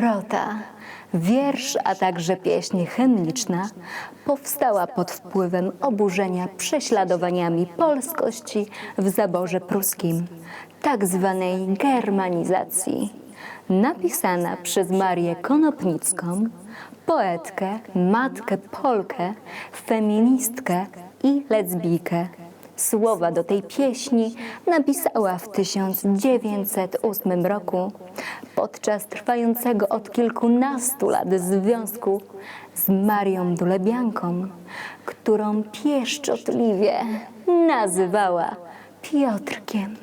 Rota, wiersz, a także pieśń hymniczna powstała pod wpływem oburzenia prześladowaniami polskości w zaborze pruskim, tak zwanej germanizacji. Napisana przez Marię Konopnicką, poetkę, matkę Polkę, feministkę i lesbijkę. Słowa do tej pieśni napisała w 1908 roku podczas trwającego od kilkunastu lat związku z Marią Dulebianką, którą pieszczotliwie nazywała Piotrkiem.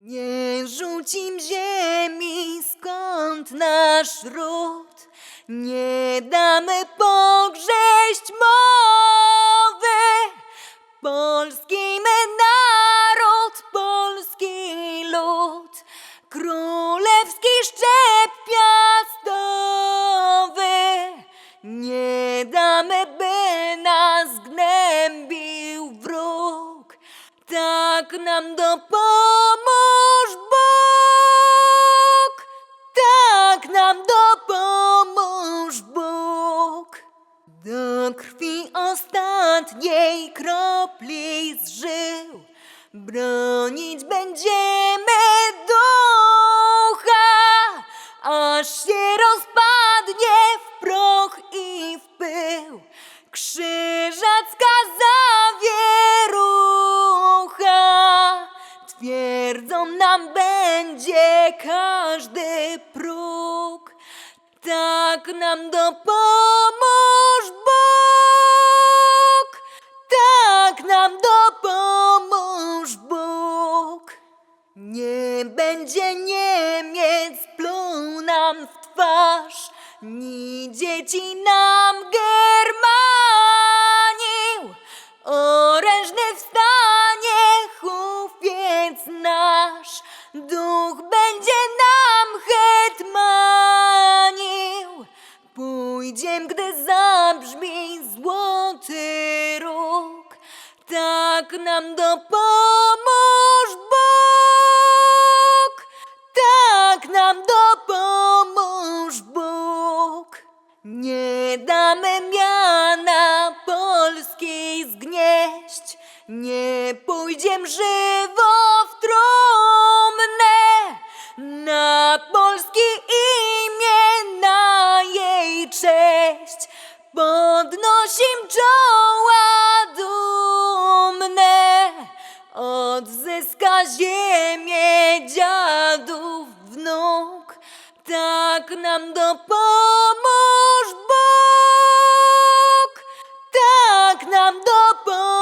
Nie rzucim ziemi, skąd nasz ród, nie damy pogrześć mowy. Polski my naród, polski lud, królewski szczep piastowy. Nie damy, by nas gnębił wróg, tak nam dopomóż ostatniej kropli z żył bronić będziemy ducha, aż się rozpadnie w proch i w pył krzyżacka zawierucha. Twierdzą nam będzie każdy próg, tak nam dopomóż Nie będzie Niemiec pluł nam w twarz, ni dzieci nam Germanił. Orężny wstanie chłopiec nasz, duch będzie nam hetmanił. Pójdziem, gdy zabrzmi złoty róg, tak nam dopomóż nam dopomóż Bóg. Nie damy miana Polski zgnieść, nie pójdziem żywo w trumnę. Na polskie imię, na jej cześć podnosim czoła dumne. Odzyska ziemię dziadów tak nam dopomóż Bóg, tak nam dopomóż